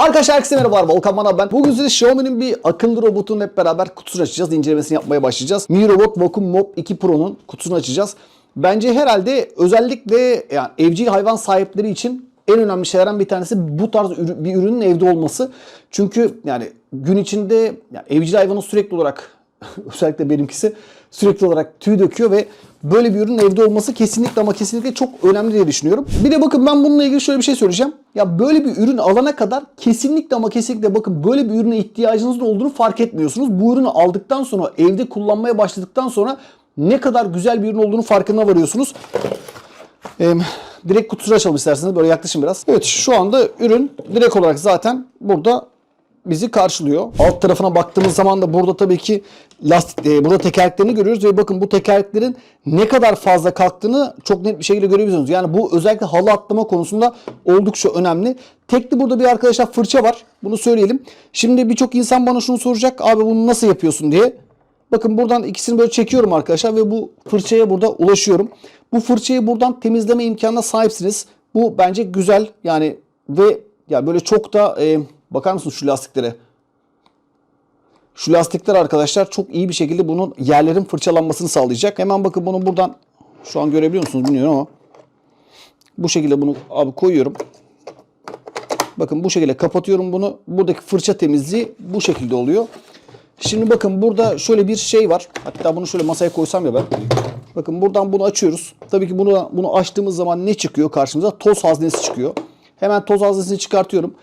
Arkadaşlar herkese merhabalar. Volkan Manav ben. Bugün size Xiaomi'nin bir akıllı robotunu hep beraber kutusunu açacağız. İncelemesini yapmaya başlayacağız. Mi Robot Vacuum Mop 2 Pro'nun kutusunu açacağız. Bence herhalde özellikle yani evcil hayvan sahipleri için en önemli şeylerden bir tanesi bu tarz bir ürünün evde olması. Çünkü yani gün içinde yani evcil hayvanın sürekli olarak özellikle benimkisi sürekli olarak tüy döküyor ve böyle bir ürünün evde olması kesinlikle ama kesinlikle çok önemli diye düşünüyorum. Bir de bakın ben bununla ilgili şöyle bir şey söyleyeceğim. Ya böyle bir ürün alana kadar kesinlikle ama kesinlikle bakın böyle bir ürüne ihtiyacınızın olduğunu fark etmiyorsunuz. Bu ürünü aldıktan sonra evde kullanmaya başladıktan sonra ne kadar güzel bir ürün olduğunu farkına varıyorsunuz. Ee, direkt kutusunu açalım isterseniz. Böyle yaklaşın biraz. Evet şu anda ürün direkt olarak zaten burada bizi karşılıyor. Alt tarafına baktığımız zaman da burada tabii ki lastik, e, burada tekerleklerini görüyoruz ve bakın bu tekerleklerin ne kadar fazla kalktığını çok net bir şekilde görebiliyorsunuz. Yani bu özellikle halı atlama konusunda oldukça önemli. Tekli burada bir arkadaşlar fırça var. Bunu söyleyelim. Şimdi birçok insan bana şunu soracak. Abi bunu nasıl yapıyorsun diye. Bakın buradan ikisini böyle çekiyorum arkadaşlar ve bu fırçaya burada ulaşıyorum. Bu fırçayı buradan temizleme imkanına sahipsiniz. Bu bence güzel yani ve ya böyle çok da e, bakar mısınız şu lastiklere? Şu lastikler arkadaşlar çok iyi bir şekilde bunun yerlerin fırçalanmasını sağlayacak. Hemen bakın bunu buradan şu an görebiliyor musunuz bilmiyorum ama bu şekilde bunu abi koyuyorum. Bakın bu şekilde kapatıyorum bunu. Buradaki fırça temizliği bu şekilde oluyor. Şimdi bakın burada şöyle bir şey var. Hatta bunu şöyle masaya koysam ya ben. Bakın buradan bunu açıyoruz. Tabii ki bunu bunu açtığımız zaman ne çıkıyor karşımıza? Toz haznesi çıkıyor. Hemen toz haznesini çıkartıyorum.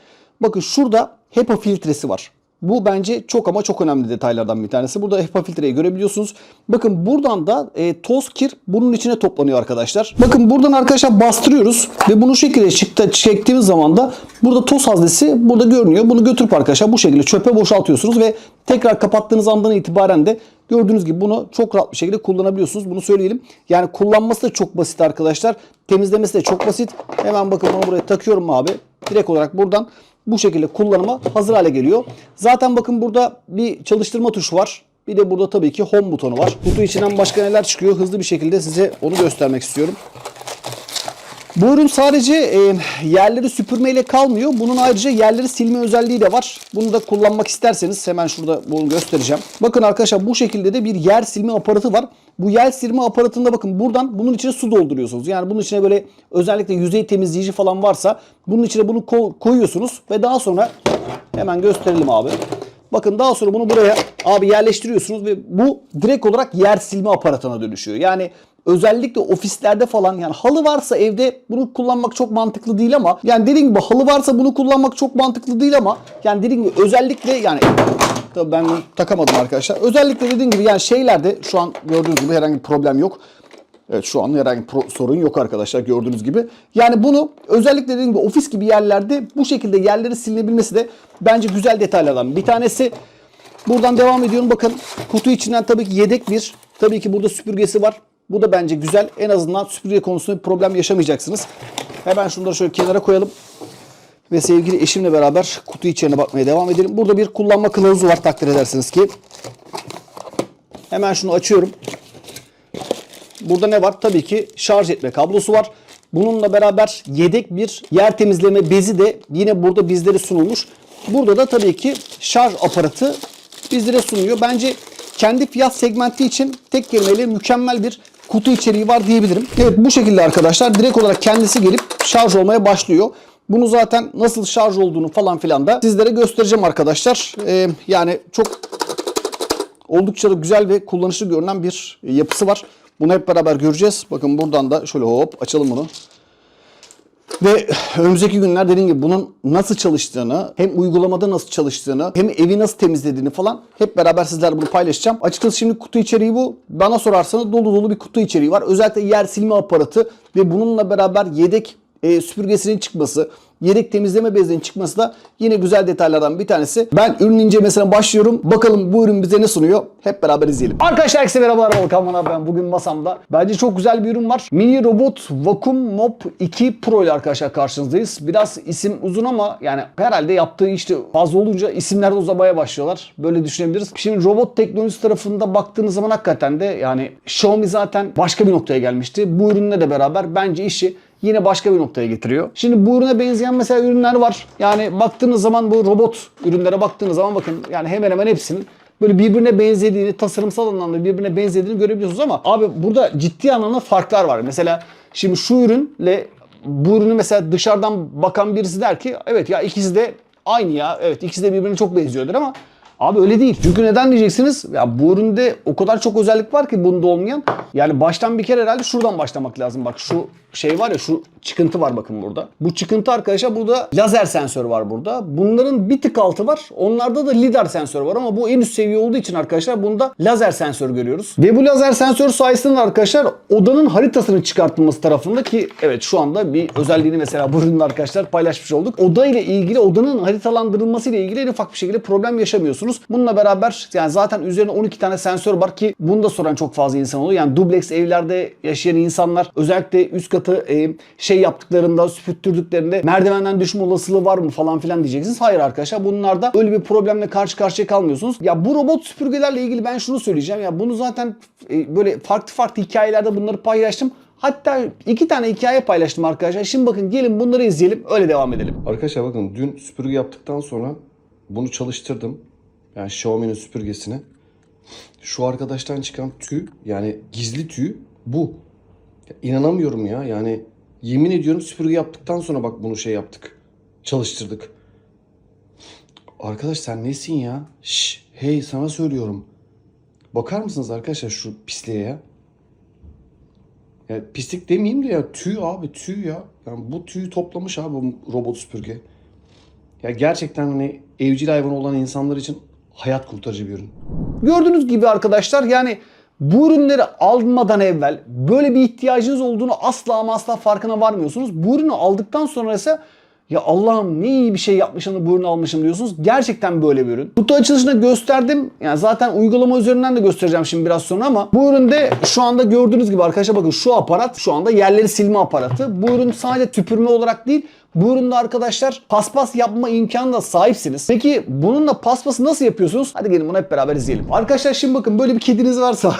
Bakın şurada HEPA filtresi var. Bu bence çok ama çok önemli detaylardan bir tanesi. Burada HEPA filtreyi görebiliyorsunuz. Bakın buradan da e, toz kir bunun içine toplanıyor arkadaşlar. Bakın buradan arkadaşlar bastırıyoruz ve bunu şekilde çıktı, çektiğimiz zaman da burada toz haznesi burada görünüyor. Bunu götürüp arkadaşlar bu şekilde çöpe boşaltıyorsunuz ve tekrar kapattığınız andan itibaren de gördüğünüz gibi bunu çok rahat bir şekilde kullanabiliyorsunuz. Bunu söyleyelim. Yani kullanması da çok basit arkadaşlar. Temizlemesi de çok basit. Hemen bakın bunu buraya takıyorum abi. Direkt olarak buradan bu şekilde kullanıma hazır hale geliyor. Zaten bakın burada bir çalıştırma tuşu var. Bir de burada tabii ki home butonu var. Kutu içinden başka neler çıkıyor hızlı bir şekilde size onu göstermek istiyorum. Bu ürün sadece e, yerleri süpürmeyle kalmıyor. Bunun ayrıca yerleri silme özelliği de var. Bunu da kullanmak isterseniz hemen şurada bunu göstereceğim. Bakın arkadaşlar bu şekilde de bir yer silme aparatı var. Bu yer silme aparatında bakın buradan bunun içine su dolduruyorsunuz. Yani bunun içine böyle özellikle yüzey temizleyici falan varsa bunun içine bunu ko- koyuyorsunuz ve daha sonra hemen gösterelim abi. Bakın daha sonra bunu buraya abi yerleştiriyorsunuz ve bu direkt olarak yer silme aparatına dönüşüyor. Yani özellikle ofislerde falan yani halı varsa evde bunu kullanmak çok mantıklı değil ama yani dediğim gibi halı varsa bunu kullanmak çok mantıklı değil ama yani dediğim gibi özellikle yani tabii ben bunu takamadım arkadaşlar. Özellikle dediğim gibi yani şeylerde şu an gördüğünüz gibi herhangi bir problem yok. Evet şu an herhangi bir sorun yok arkadaşlar gördüğünüz gibi. Yani bunu özellikle dediğim gibi ofis gibi yerlerde bu şekilde yerleri silinebilmesi de bence güzel detaylardan bir tanesi. Buradan devam ediyorum. Bakın kutu içinden tabii ki yedek bir tabii ki burada süpürgesi var. Bu da bence güzel. En azından süpürge konusunda bir problem yaşamayacaksınız. Hemen şunları şöyle kenara koyalım. Ve sevgili eşimle beraber kutu içine bakmaya devam edelim. Burada bir kullanma kılavuzu var takdir edersiniz ki. Hemen şunu açıyorum. Burada ne var? Tabii ki şarj etme kablosu var. Bununla beraber yedek bir yer temizleme bezi de yine burada bizlere sunulmuş. Burada da tabii ki şarj aparatı bizlere sunuyor. Bence kendi fiyat segmenti için tek kelimeyle mükemmel bir kutu içeriği var diyebilirim. Evet bu şekilde arkadaşlar direkt olarak kendisi gelip şarj olmaya başlıyor. Bunu zaten nasıl şarj olduğunu falan filan da sizlere göstereceğim arkadaşlar. Ee, yani çok oldukça da güzel ve kullanışlı görünen bir yapısı var. Bunu hep beraber göreceğiz. Bakın buradan da şöyle hop açalım bunu. Ve önümüzdeki günler dediğim gibi bunun nasıl çalıştığını, hem uygulamada nasıl çalıştığını, hem evi nasıl temizlediğini falan hep beraber sizlerle bunu paylaşacağım. Açıkçası şimdi kutu içeriği bu. Bana sorarsanız dolu dolu bir kutu içeriği var. Özellikle yer silme aparatı ve bununla beraber yedek e, süpürgesinin çıkması, yedek temizleme bezinin çıkması da yine güzel detaylardan bir tanesi. Ben ürün incelemesine başlıyorum. Bakalım bu ürün bize ne sunuyor? Hep beraber izleyelim. Arkadaşlar herkese merhabalar. Volkan Manav ben. Bugün masamda bence çok güzel bir ürün var. Mini Robot Vacuum Mop 2 Pro ile arkadaşlar karşınızdayız. Biraz isim uzun ama yani herhalde yaptığı işte fazla olunca isimler de uzamaya başlıyorlar. Böyle düşünebiliriz. Şimdi robot teknolojisi tarafında baktığınız zaman hakikaten de yani Xiaomi zaten başka bir noktaya gelmişti. Bu ürünle de beraber bence işi yine başka bir noktaya getiriyor. Şimdi bu ürüne benzeyen mesela ürünler var. Yani baktığınız zaman bu robot ürünlere baktığınız zaman bakın yani hemen hemen hepsinin böyle birbirine benzediğini, tasarımsal anlamda birbirine benzediğini görebiliyorsunuz ama abi burada ciddi anlamda farklar var. Mesela şimdi şu ürünle bu ürünü mesela dışarıdan bakan birisi der ki evet ya ikisi de aynı ya. Evet ikisi de birbirine çok benziyordur ama Abi öyle değil. Çünkü neden diyeceksiniz? Ya bu üründe o kadar çok özellik var ki bunda olmayan. Yani baştan bir kere herhalde şuradan başlamak lazım. Bak şu şey var ya şu çıkıntı var bakın burada. Bu çıkıntı arkadaşlar burada lazer sensör var burada. Bunların bir tık altı var. Onlarda da lidar sensör var ama bu en üst seviye olduğu için arkadaşlar bunda lazer sensör görüyoruz. Ve bu lazer sensör sayesinde arkadaşlar odanın haritasının çıkartılması tarafında ki evet şu anda bir özelliğini mesela bu ürünün arkadaşlar paylaşmış olduk. Oda ile ilgili odanın haritalandırılması ile ilgili en ufak bir şekilde problem yaşamıyorsunuz. Bununla beraber yani zaten üzerine 12 tane sensör var ki bunu da soran çok fazla insan oluyor. Yani dubleks evlerde yaşayan insanlar özellikle üst katı e, şey yaptıklarında, süpürttürdüklerinde merdivenden düşme olasılığı var mı falan filan diyeceksiniz. Hayır arkadaşlar bunlarda öyle bir problemle karşı karşıya kalmıyorsunuz. Ya bu robot süpürgelerle ilgili ben şunu söyleyeceğim. Ya bunu zaten e, böyle farklı farklı hikayelerde bunları paylaştım. Hatta iki tane hikaye paylaştım arkadaşlar. Şimdi bakın gelin bunları izleyelim öyle devam edelim. Arkadaşlar bakın dün süpürge yaptıktan sonra bunu çalıştırdım. Yani Xiaomi'nin süpürgesini. Şu arkadaştan çıkan tüy yani gizli tüy bu. Ya inanamıyorum ya yani yemin ediyorum süpürge yaptıktan sonra bak bunu şey yaptık. Çalıştırdık. Arkadaş sen nesin ya? Şş, hey sana söylüyorum. Bakar mısınız arkadaşlar şu pisliğe ya? Ya pislik demeyeyim de ya tüy abi tüy ya. Yani bu tüyü toplamış abi robot süpürge. Ya gerçekten hani evcil hayvan olan insanlar için hayat kurtarıcı bir ürün. Gördüğünüz gibi arkadaşlar yani bu ürünleri almadan evvel böyle bir ihtiyacınız olduğunu asla ama asla farkına varmıyorsunuz. Bu ürünü aldıktan sonra ise ya Allah'ım ne iyi bir şey yapmışım da bu ürünü almışım diyorsunuz. Gerçekten böyle bir ürün. Kutu açılışında gösterdim. Yani zaten uygulama üzerinden de göstereceğim şimdi biraz sonra ama bu üründe şu anda gördüğünüz gibi arkadaşlar bakın şu aparat şu anda yerleri silme aparatı. Bu ürün sadece tüpürme olarak değil bu üründe arkadaşlar paspas yapma imkanına sahipsiniz. Peki bununla paspası nasıl yapıyorsunuz? Hadi gelin bunu hep beraber izleyelim. Arkadaşlar şimdi bakın böyle bir kediniz varsa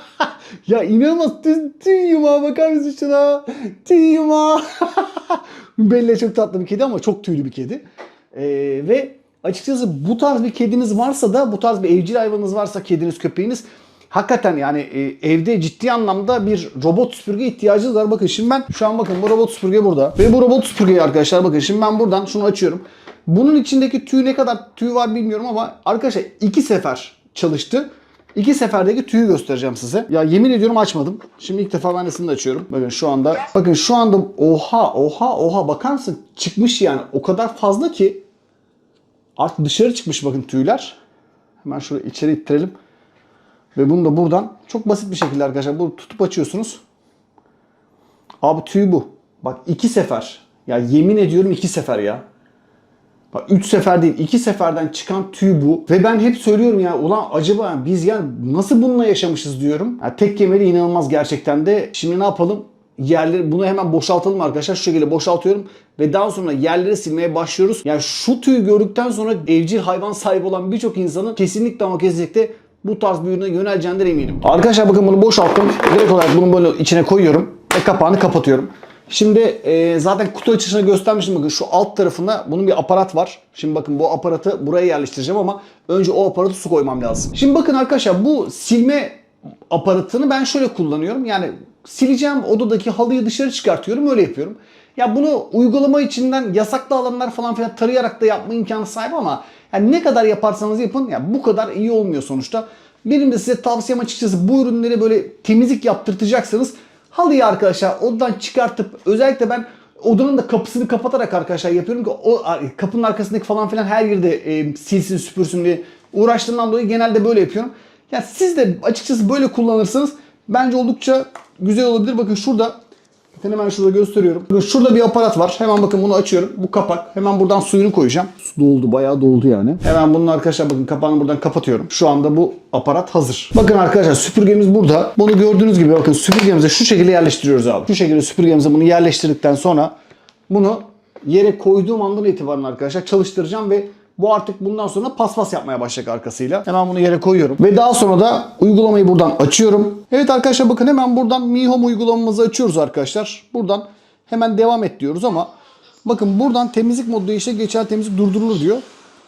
ya inanılmaz tüy, tüy yumağa bakar mısın şuna? Tüy yumağı. Bella çok tatlı bir kedi ama çok tüylü bir kedi. Ee, ve açıkçası bu tarz bir kediniz varsa da bu tarz bir evcil hayvanınız varsa kediniz köpeğiniz hakikaten yani e, evde ciddi anlamda bir robot süpürge ihtiyacınız var. Bakın şimdi ben şu an bakın bu robot süpürge burada. Ve bu robot süpürgeyi arkadaşlar bakın şimdi ben buradan şunu açıyorum. Bunun içindeki tüy ne kadar tüy var bilmiyorum ama arkadaşlar iki sefer çalıştı. İki seferdeki tüyü göstereceğim size. Ya yemin ediyorum açmadım. Şimdi ilk defa ben de seni de açıyorum. Bakın şu anda. Bakın şu anda oha oha oha bakar mısın? Çıkmış yani. O kadar fazla ki artık dışarı çıkmış bakın tüyler. Hemen şurayı içeri ittirelim. Ve bunu da buradan çok basit bir şekilde arkadaşlar bu tutup açıyorsunuz. Abi tüy bu. Bak iki sefer. Ya yemin ediyorum iki sefer ya. Bak 3 sefer değil 2 seferden çıkan tüy bu. Ve ben hep söylüyorum ya ulan acaba biz ya nasıl bununla yaşamışız diyorum. Ya tek kemeri inanılmaz gerçekten de. Şimdi ne yapalım? Yerleri bunu hemen boşaltalım arkadaşlar. Şu şekilde boşaltıyorum ve daha sonra yerleri silmeye başlıyoruz. Yani şu tüyü gördükten sonra evcil hayvan sahibi olan birçok insanın kesinlikle ama kesinlikle bu tarz bir ürüne yöneleceğinden eminim. Arkadaşlar bakın bunu boşalttım. Direkt olarak bunu böyle içine koyuyorum ve kapağını kapatıyorum. Şimdi e, zaten kutu açılışını göstermiştim bakın şu alt tarafında bunun bir aparat var. Şimdi bakın bu aparatı buraya yerleştireceğim ama önce o aparatı su koymam lazım. Şimdi bakın arkadaşlar bu silme aparatını ben şöyle kullanıyorum. Yani sileceğim odadaki halıyı dışarı çıkartıyorum öyle yapıyorum. Ya bunu uygulama içinden yasaklı alanlar falan filan tarayarak da yapma imkanı sahip ama yani ne kadar yaparsanız yapın ya bu kadar iyi olmuyor sonuçta. Benim de size tavsiyem açıkçası bu ürünleri böyle temizlik yaptırtacaksanız halıyı arkadaşlar odadan çıkartıp özellikle ben odanın da kapısını kapatarak arkadaşlar yapıyorum ki o kapının arkasındaki falan filan her yerde e, silsin süpürsün diye uğraştığımdan dolayı genelde böyle yapıyorum. Ya siz de açıkçası böyle kullanırsanız bence oldukça güzel olabilir. Bakın şurada Bakın hemen şurada gösteriyorum. Bakın şurada bir aparat var. Hemen bakın bunu açıyorum. Bu kapak. Hemen buradan suyunu koyacağım. Su doldu. Bayağı doldu yani. Hemen bunun arkadaşlar bakın kapağını buradan kapatıyorum. Şu anda bu aparat hazır. Bakın arkadaşlar süpürgemiz burada. Bunu gördüğünüz gibi bakın süpürgemize şu şekilde yerleştiriyoruz abi. Şu şekilde süpürgemize bunu yerleştirdikten sonra bunu yere koyduğum andan itibaren arkadaşlar çalıştıracağım ve bu artık bundan sonra paspas yapmaya başlayacak arkasıyla. Hemen bunu yere koyuyorum. Ve daha sonra da uygulamayı buradan açıyorum. Evet arkadaşlar bakın hemen buradan Mi Home uygulamamızı açıyoruz arkadaşlar. Buradan Hemen devam et diyoruz ama bakın buradan temizlik modu işte geçer temizlik durdurulur diyor.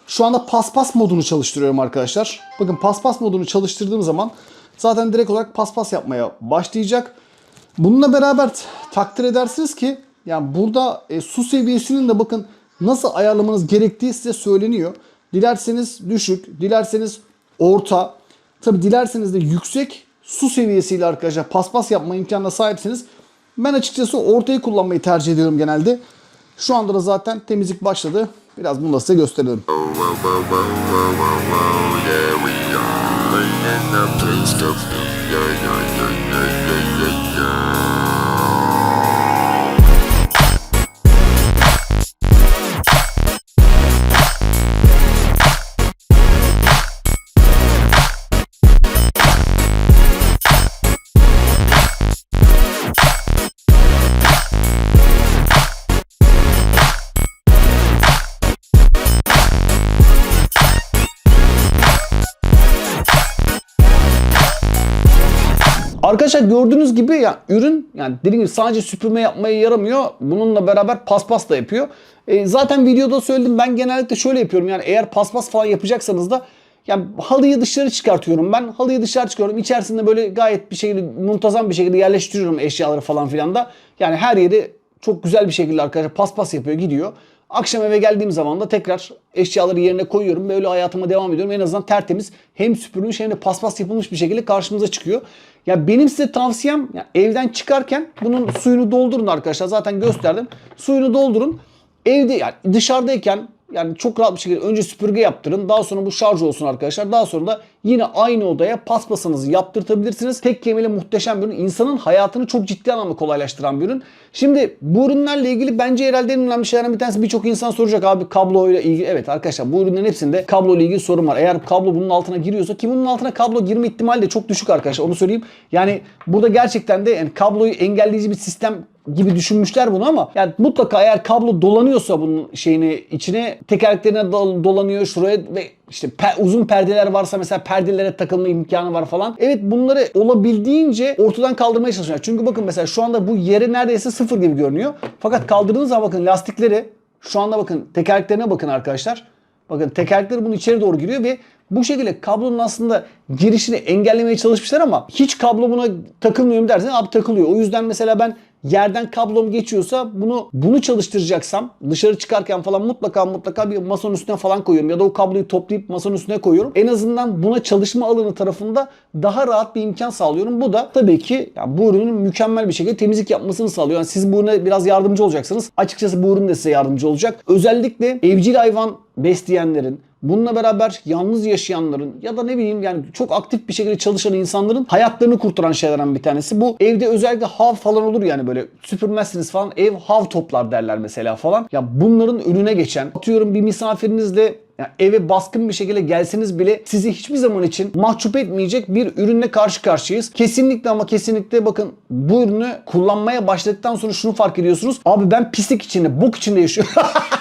Şu anda paspas modunu çalıştırıyorum arkadaşlar. Bakın paspas modunu çalıştırdığım zaman zaten direkt olarak paspas yapmaya başlayacak. Bununla beraber takdir edersiniz ki yani burada e, su seviyesinin de bakın nasıl ayarlamanız gerektiği size söyleniyor. Dilerseniz düşük, dilerseniz orta, tabi dilerseniz de yüksek su seviyesiyle arkadaşlar paspas yapma imkanına sahipsiniz. Ben açıkçası ortayı kullanmayı tercih ediyorum genelde. Şu anda da zaten temizlik başladı. Biraz bunu da size gösterelim. Arkadaşlar gördüğünüz gibi ya ürün yani dediğim gibi sadece süpürme yapmaya yaramıyor. Bununla beraber paspas da yapıyor. E, zaten videoda söyledim ben genellikle şöyle yapıyorum. Yani eğer paspas falan yapacaksanız da yani halıyı dışarı çıkartıyorum ben. Halıyı dışarı çıkıyorum. İçerisinde böyle gayet bir şekilde muntazam bir şekilde yerleştiriyorum eşyaları falan filan da. Yani her yeri çok güzel bir şekilde arkadaşlar paspas yapıyor gidiyor. Akşam eve geldiğim zaman da tekrar eşyaları yerine koyuyorum. Böyle hayatıma devam ediyorum. En azından tertemiz hem süpürülmüş hem de paspas yapılmış bir şekilde karşımıza çıkıyor. Ya benim size tavsiyem ya evden çıkarken bunun suyunu doldurun arkadaşlar. Zaten gösterdim. Suyunu doldurun. Evde yani dışarıdayken yani çok rahat bir şekilde önce süpürge yaptırın. Daha sonra bu şarj olsun arkadaşlar. Daha sonra da yine aynı odaya paspasınızı yaptırtabilirsiniz. Tek kelimeyle muhteşem bir ürün. İnsanın hayatını çok ciddi anlamda kolaylaştıran bir ürün. Şimdi bu ürünlerle ilgili bence herhalde en önemli şeylerden bir tanesi birçok insan soracak abi kabloyla ilgili. Evet arkadaşlar bu ürünlerin hepsinde kablo ile ilgili sorun var. Eğer kablo bunun altına giriyorsa ki bunun altına kablo girme ihtimali de çok düşük arkadaşlar onu söyleyeyim. Yani burada gerçekten de yani kabloyu engelleyici bir sistem gibi düşünmüşler bunu ama yani mutlaka eğer kablo dolanıyorsa bunun şeyini içine tekerleklerine dol- dolanıyor şuraya ve işte pe- uzun perdeler varsa mesela perdelere takılma imkanı var falan. Evet bunları olabildiğince ortadan kaldırmaya çalışıyorlar. Çünkü bakın mesela şu anda bu yere neredeyse sıfır gibi görünüyor. Fakat kaldırdığınız zaman bakın lastikleri şu anda bakın tekerleklerine bakın arkadaşlar. Bakın tekerlekleri bunun içeri doğru giriyor ve bu şekilde kablonun aslında girişini engellemeye çalışmışlar ama hiç kablo buna takılmıyor mu dersen abi takılıyor. O yüzden mesela ben yerden kablom geçiyorsa bunu bunu çalıştıracaksam dışarı çıkarken falan mutlaka mutlaka bir masanın üstüne falan koyuyorum ya da o kabloyu toplayıp masanın üstüne koyuyorum. En azından buna çalışma alanı tarafında daha rahat bir imkan sağlıyorum. Bu da tabii ki ya bu ürünün mükemmel bir şekilde temizlik yapmasını sağlıyor. Yani siz bu ürüne biraz yardımcı olacaksınız. Açıkçası bu ürün de size yardımcı olacak. Özellikle evcil hayvan besleyenlerin, Bununla beraber yalnız yaşayanların ya da ne bileyim yani çok aktif bir şekilde çalışan insanların hayatlarını kurtaran şeylerden bir tanesi. Bu evde özellikle hav falan olur yani böyle süpürmezsiniz falan ev hav toplar derler mesela falan. Ya bunların önüne geçen atıyorum bir misafirinizle yani eve baskın bir şekilde gelseniz bile sizi hiçbir zaman için mahcup etmeyecek bir ürünle karşı karşıyayız. Kesinlikle ama kesinlikle bakın bu ürünü kullanmaya başladıktan sonra şunu fark ediyorsunuz. Abi ben pislik içinde, bok içinde yaşıyorum.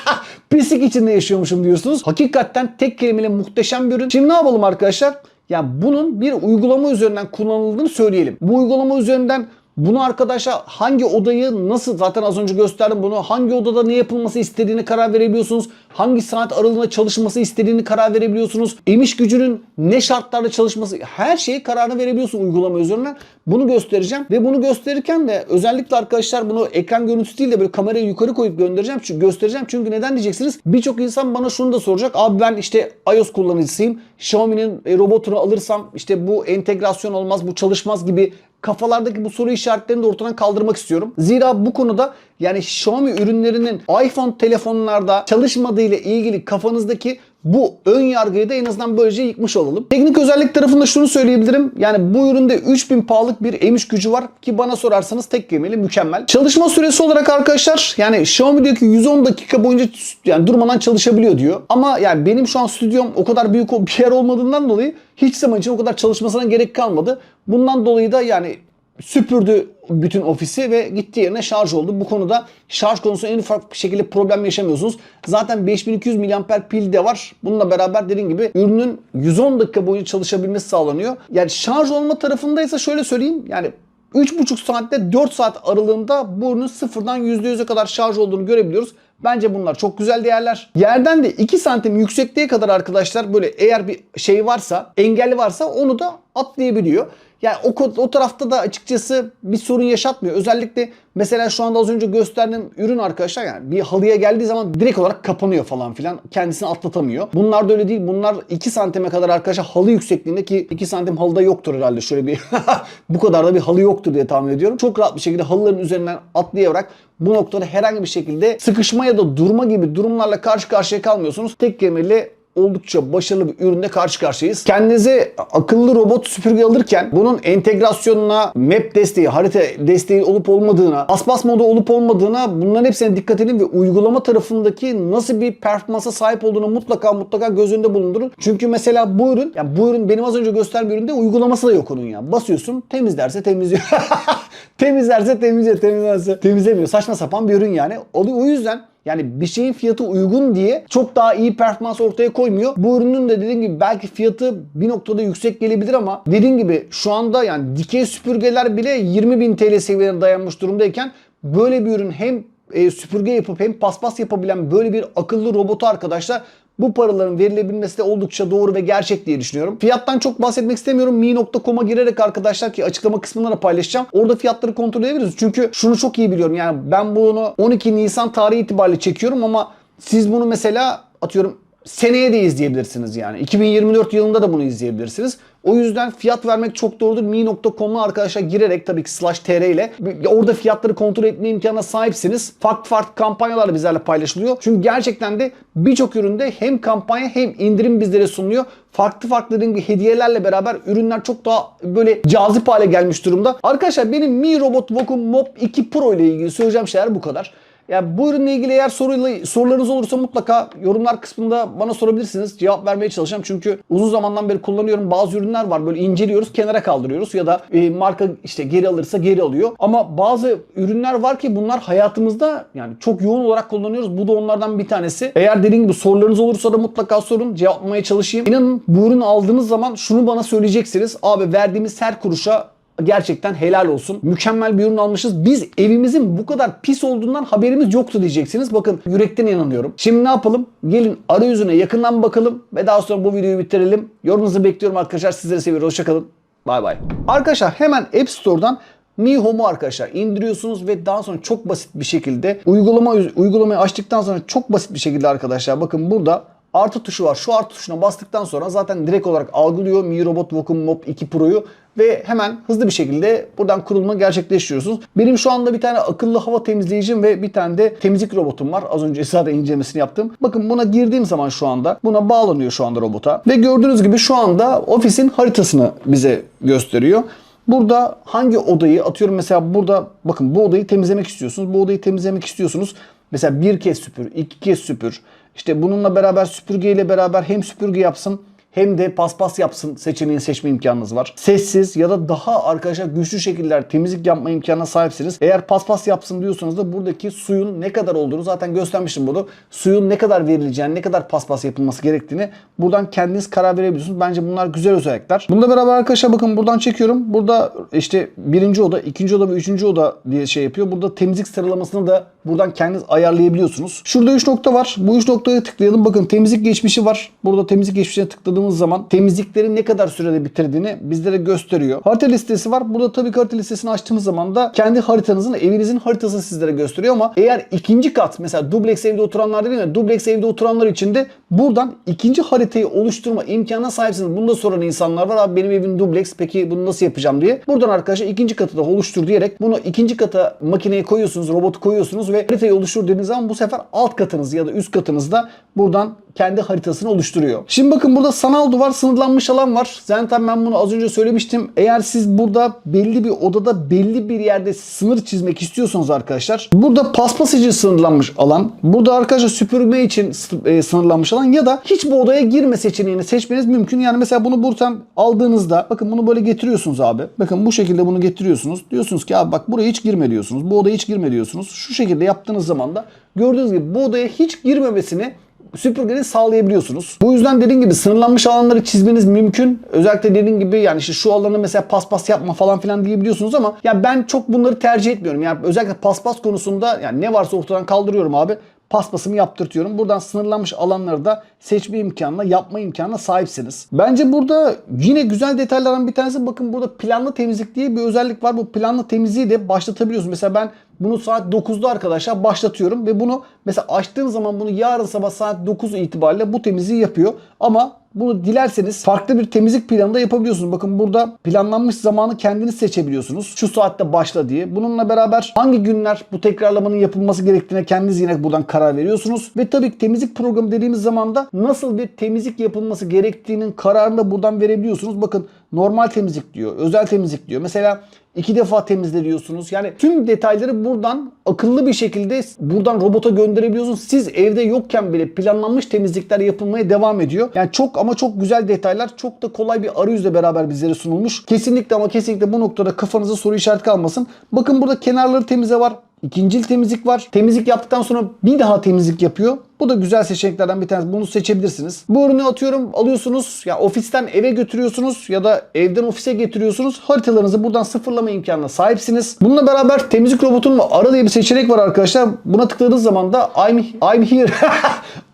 pislik içinde yaşıyormuşum diyorsunuz. Hakikaten tek kelimeyle muhteşem bir ürün. Şimdi ne yapalım arkadaşlar? Ya bunun bir uygulama üzerinden kullanıldığını söyleyelim. Bu uygulama üzerinden bunu arkadaşlar hangi odayı nasıl zaten az önce gösterdim bunu hangi odada ne yapılması istediğini karar verebiliyorsunuz. Hangi saat aralığında çalışması istediğini karar verebiliyorsunuz. Emiş gücünün ne şartlarda çalışması her şeyi kararını verebiliyorsun uygulama üzerinden. Bunu göstereceğim ve bunu gösterirken de özellikle arkadaşlar bunu ekran görüntüsü değil de böyle kamerayı yukarı koyup göndereceğim çünkü göstereceğim. Çünkü neden diyeceksiniz? Birçok insan bana şunu da soracak. Abi ben işte iOS kullanıcısıyım. Xiaomi'nin e, robotunu alırsam işte bu entegrasyon olmaz, bu çalışmaz gibi kafalardaki bu soru işaretlerini de ortadan kaldırmak istiyorum. Zira bu konuda yani Xiaomi ürünlerinin iPhone telefonlarda çalışmadığı ile ilgili kafanızdaki bu ön yargıyı da en azından böylece yıkmış olalım. Teknik özellik tarafında şunu söyleyebilirim. Yani bu üründe 3000 pahalık bir emiş gücü var ki bana sorarsanız tek kelimeyle mükemmel. Çalışma süresi olarak arkadaşlar yani Xiaomi diyor ki 110 dakika boyunca yani durmadan çalışabiliyor diyor. Ama yani benim şu an stüdyom o kadar büyük bir yer olmadığından dolayı hiç zaman için o kadar çalışmasına gerek kalmadı. Bundan dolayı da yani süpürdü bütün ofisi ve gitti yerine şarj oldu. Bu konuda şarj konusunda en ufak şekilde problem yaşamıyorsunuz. Zaten 5200 mAh pil de var. Bununla beraber dediğim gibi ürünün 110 dakika boyunca çalışabilmesi sağlanıyor. Yani şarj olma tarafındaysa şöyle söyleyeyim. Yani 3,5 saatte 4 saat aralığında bu ürünün sıfırdan %100'e kadar şarj olduğunu görebiliyoruz. Bence bunlar çok güzel değerler. Yerden de 2 santim yüksekliğe kadar arkadaşlar böyle eğer bir şey varsa, engelli varsa onu da atlayabiliyor. Yani o, o tarafta da açıkçası bir sorun yaşatmıyor. Özellikle mesela şu anda az önce gösterdiğim ürün arkadaşlar yani bir halıya geldiği zaman direkt olarak kapanıyor falan filan. Kendisini atlatamıyor. Bunlar da öyle değil. Bunlar 2 santime kadar arkadaşlar halı yüksekliğinde ki 2 santim halıda yoktur herhalde. Şöyle bir bu kadar da bir halı yoktur diye tahmin ediyorum. Çok rahat bir şekilde halıların üzerinden atlayarak bu noktada herhangi bir şekilde sıkışma ya da durma gibi durumlarla karşı karşıya kalmıyorsunuz. Tek kelimeyle oldukça başarılı bir ürünle karşı karşıyayız. Kendinize akıllı robot süpürge alırken bunun entegrasyonuna, map desteği, harita desteği olup olmadığına, paspas modu olup olmadığına bunların hepsine dikkat edin ve uygulama tarafındaki nasıl bir performansa sahip olduğunu mutlaka mutlaka göz önünde bulundurun. Çünkü mesela bu ürün, yani bu ürün benim az önce gösterdiğim üründe uygulaması da yok onun ya. Basıyorsun temizlerse temizliyor. temizlerse temizliyor, temizlerse temizlemiyor. Saçma sapan bir ürün yani. O yüzden yani bir şeyin fiyatı uygun diye çok daha iyi performans ortaya koymuyor. Bu ürünün de dediğim gibi belki fiyatı bir noktada yüksek gelebilir ama dediğim gibi şu anda yani dikey süpürgeler bile 20.000 TL seviyelerine dayanmış durumdayken böyle bir ürün hem e, süpürge yapıp hem paspas yapabilen böyle bir akıllı robotu arkadaşlar bu paraların verilebilmesi de oldukça doğru ve gerçek diye düşünüyorum. Fiyattan çok bahsetmek istemiyorum. Mi.com'a girerek arkadaşlar ki açıklama kısmına da paylaşacağım. Orada fiyatları kontrol edebiliriz. Çünkü şunu çok iyi biliyorum. Yani ben bunu 12 Nisan tarihi itibariyle çekiyorum ama siz bunu mesela atıyorum seneye de izleyebilirsiniz yani. 2024 yılında da bunu izleyebilirsiniz. O yüzden fiyat vermek çok doğrudur. Mi.com'a arkadaşlar girerek tabii ki slash tr ile orada fiyatları kontrol etme imkanına sahipsiniz. Farklı farklı kampanyalar bizlerle paylaşılıyor. Çünkü gerçekten de birçok üründe hem kampanya hem indirim bizlere sunuluyor. Farklı farklı dediğim gibi hediyelerle beraber ürünler çok daha böyle cazip hale gelmiş durumda. Arkadaşlar benim Mi Robot Vacuum Mop 2 Pro ile ilgili söyleyeceğim şeyler bu kadar. Ya bu ürünle ilgili eğer soruyla, sorularınız olursa mutlaka yorumlar kısmında bana sorabilirsiniz. Cevap vermeye çalışacağım. Çünkü uzun zamandan beri kullanıyorum. Bazı ürünler var böyle inceliyoruz, kenara kaldırıyoruz ya da e, marka işte geri alırsa geri alıyor. Ama bazı ürünler var ki bunlar hayatımızda yani çok yoğun olarak kullanıyoruz. Bu da onlardan bir tanesi. Eğer dediğim gibi sorularınız olursa da mutlaka sorun. Cevaplamaya çalışayım. İnanın bu ürünü aldığınız zaman şunu bana söyleyeceksiniz. Abi verdiğimiz her kuruşa gerçekten helal olsun. Mükemmel bir ürün almışız. Biz evimizin bu kadar pis olduğundan haberimiz yoktu diyeceksiniz. Bakın yürekten inanıyorum. Şimdi ne yapalım? Gelin arayüzüne yakından bakalım ve daha sonra bu videoyu bitirelim. Yorumunuzu bekliyorum arkadaşlar. Sizleri seviyorum. Hoşçakalın. Bay bay. Arkadaşlar hemen App Store'dan Mi Home'u arkadaşlar indiriyorsunuz ve daha sonra çok basit bir şekilde uygulama uygulamayı açtıktan sonra çok basit bir şekilde arkadaşlar bakın burada artı tuşu var. Şu artı tuşuna bastıktan sonra zaten direkt olarak algılıyor Mi Robot Vacuum Mop 2 Pro'yu ve hemen hızlı bir şekilde buradan kurulma gerçekleştiriyorsunuz. Benim şu anda bir tane akıllı hava temizleyicim ve bir tane de temizlik robotum var. Az önce zaten incelemesini yaptım. Bakın buna girdiğim zaman şu anda buna bağlanıyor şu anda robota. Ve gördüğünüz gibi şu anda ofisin haritasını bize gösteriyor. Burada hangi odayı atıyorum mesela burada bakın bu odayı temizlemek istiyorsunuz. Bu odayı temizlemek istiyorsunuz. Mesela bir kez süpür, iki kez süpür. İşte bununla beraber süpürgeyle beraber hem süpürge yapsın hem de paspas yapsın seçeneğini seçme imkanınız var. Sessiz ya da daha arkadaşlar güçlü şekiller temizlik yapma imkanına sahipsiniz. Eğer paspas yapsın diyorsanız da buradaki suyun ne kadar olduğunu zaten göstermiştim bunu. Suyun ne kadar verileceğini, ne kadar paspas yapılması gerektiğini buradan kendiniz karar verebiliyorsunuz. Bence bunlar güzel özellikler. Bununla beraber arkadaşlar bakın buradan çekiyorum. Burada işte birinci oda, ikinci oda ve üçüncü oda diye şey yapıyor. Burada temizlik sıralamasını da buradan kendiniz ayarlayabiliyorsunuz. Şurada 3 nokta var. Bu 3 noktaya tıklayalım. Bakın temizlik geçmişi var. Burada temizlik geçmişine tıkladığımız zaman temizlikleri ne kadar sürede bitirdiğini bizlere gösteriyor. Harita listesi var. Burada tabii ki harita listesini açtığımız zaman da kendi haritanızın, evinizin haritasını sizlere gösteriyor ama eğer ikinci kat mesela dubleks evde oturanlar değil mi? Dubleks evde oturanlar için de buradan ikinci haritayı oluşturma imkanına sahipsiniz. Bunu da soran insanlar var. Abi benim evim dubleks peki bunu nasıl yapacağım diye. Buradan arkadaşlar ikinci katı da oluştur diyerek bunu ikinci kata makineye koyuyorsunuz, robotu koyuyorsunuz ve haritayı oluştur dediğiniz zaman bu sefer alt katınız ya da üst katınızda buradan kendi haritasını oluşturuyor. Şimdi bakın burada sanal duvar sınırlanmış alan var. Zaten ben bunu az önce söylemiştim. Eğer siz burada belli bir odada belli bir yerde sınır çizmek istiyorsanız arkadaşlar burada paspas için sınırlanmış alan, burada arkadaşlar süpürme için e, sınırlanmış alan ya da hiç bu odaya girme seçeneğini seçmeniz mümkün. Yani mesela bunu buradan aldığınızda bakın bunu böyle getiriyorsunuz abi. Bakın bu şekilde bunu getiriyorsunuz. Diyorsunuz ki abi bak buraya hiç girme diyorsunuz. Bu odaya hiç girme diyorsunuz. Şu şekilde yaptığınız zaman da gördüğünüz gibi bu odaya hiç girmemesini süpürgede sağlayabiliyorsunuz. Bu yüzden dediğim gibi sınırlanmış alanları çizmeniz mümkün. Özellikle dediğim gibi yani işte şu alanı mesela paspas yapma falan filan diyebiliyorsunuz ama ya ben çok bunları tercih etmiyorum. Yani özellikle paspas konusunda yani ne varsa ortadan kaldırıyorum abi paspasımı yaptırtıyorum. Buradan sınırlanmış alanları da seçme imkanına, yapma imkanına sahipsiniz. Bence burada yine güzel detaylardan bir tanesi bakın burada planlı temizlik diye bir özellik var. Bu planlı temizliği de başlatabiliyorsunuz. Mesela ben bunu saat 9'da arkadaşlar başlatıyorum ve bunu mesela açtığım zaman bunu yarın sabah saat 9 itibariyle bu temizliği yapıyor. Ama bunu dilerseniz farklı bir temizlik planı da yapabiliyorsunuz. Bakın burada planlanmış zamanı kendiniz seçebiliyorsunuz. Şu saatte başla diye. Bununla beraber hangi günler bu tekrarlamanın yapılması gerektiğine kendiniz yine buradan karar veriyorsunuz. Ve tabii temizlik programı dediğimiz zaman da nasıl bir temizlik yapılması gerektiğinin kararını da buradan verebiliyorsunuz. Bakın normal temizlik diyor, özel temizlik diyor. Mesela iki defa temizle diyorsunuz. Yani tüm detayları buradan akıllı bir şekilde buradan robota gönderebiliyorsunuz. Siz evde yokken bile planlanmış temizlikler yapılmaya devam ediyor. Yani çok ama çok güzel detaylar. Çok da kolay bir arayüzle beraber bizlere sunulmuş. Kesinlikle ama kesinlikle bu noktada kafanıza soru işareti kalmasın. Bakın burada kenarları temize var. İkincil temizlik var. Temizlik yaptıktan sonra bir daha temizlik yapıyor. Bu da güzel seçeneklerden bir tanesi. Bunu seçebilirsiniz. Bu ürünü atıyorum alıyorsunuz. Ya ofisten eve götürüyorsunuz ya da evden ofise getiriyorsunuz. Haritalarınızı buradan sıfırlama imkanına sahipsiniz. Bununla beraber temizlik robotunun ara diye bir seçenek var arkadaşlar. Buna tıkladığınız zaman da I'm, I'm here.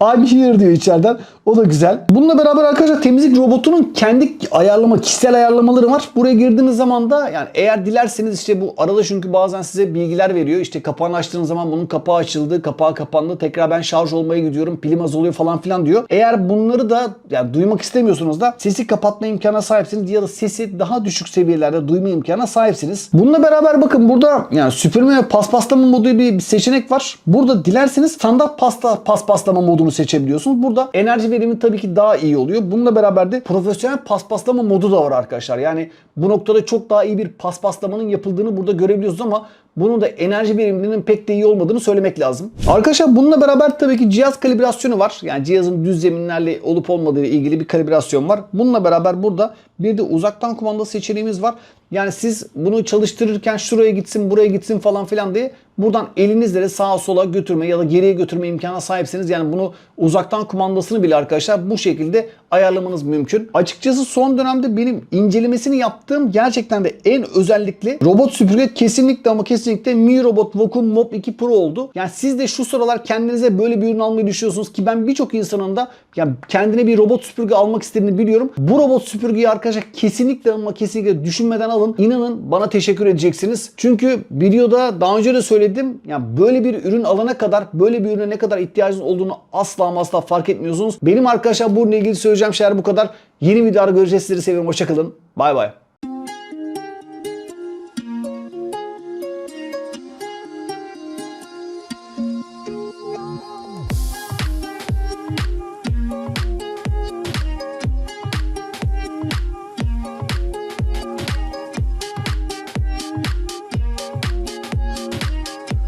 I'm here diyor içeriden. O da güzel. Bununla beraber arkadaşlar temizlik robotunun kendi ayarlama, kişisel ayarlamaları var. Buraya girdiğiniz zaman da yani eğer dilerseniz işte bu arada çünkü bazen size bilgiler veriyor. İşte kapağını açtığınız zaman bunun kapağı açıldı, kapağı kapandı. Tekrar ben şarj olmaya gidiyorum, pilim azalıyor falan filan diyor. Eğer bunları da yani duymak istemiyorsunuz da sesi kapatma imkanına sahipsiniz ya da sesi daha düşük seviyelerde duyma imkanına sahipsiniz. Bununla beraber bakın burada yani süpürme ve paspaslama modu bir seçenek var. Burada dilerseniz standart pasta paspaslama modunu seçebiliyorsunuz. Burada enerji verimi tabii ki daha iyi oluyor. Bununla beraber de profesyonel paspaslama modu da var arkadaşlar. Yani bu noktada çok daha iyi bir paspaslamanın yapıldığını burada görebiliyoruz ama bunun da enerji verimliliğinin pek de iyi olmadığını söylemek lazım. Arkadaşlar bununla beraber tabii ki cihaz kalibrasyonu var. Yani cihazın düz zeminlerle olup olmadığı ile ilgili bir kalibrasyon var. Bununla beraber burada bir de uzaktan kumanda seçeneğimiz var. Yani siz bunu çalıştırırken şuraya gitsin buraya gitsin falan filan diye buradan elinizle de sağa sola götürme ya da geriye götürme imkanına sahipsiniz. Yani bunu uzaktan kumandasını bile arkadaşlar bu şekilde ayarlamanız mümkün. Açıkçası son dönemde benim incelemesini yaptığım gerçekten de en özellikli robot süpürge kesinlikle ama kesinlikle Mi Robot Vacuum Mop 2 Pro oldu. Yani siz de şu sıralar kendinize böyle bir ürün almayı düşünüyorsunuz ki ben birçok insanın da yani kendine bir robot süpürge almak istediğini biliyorum. Bu robot süpürgeyi arkadaşlar kesinlikle ama kesinlikle düşünmeden alın. İnanın bana teşekkür edeceksiniz. Çünkü videoda daha önce de söyledim. Yani böyle bir ürün alana kadar böyle bir ürüne ne kadar ihtiyacınız olduğunu asla asla fark etmiyorsunuz. Benim arkadaşlar bununla ilgili söyleyeceğim şeyler bu kadar. Yeni videoda göreceğiz. Sizleri seviyorum. Hoşçakalın. Bay bay.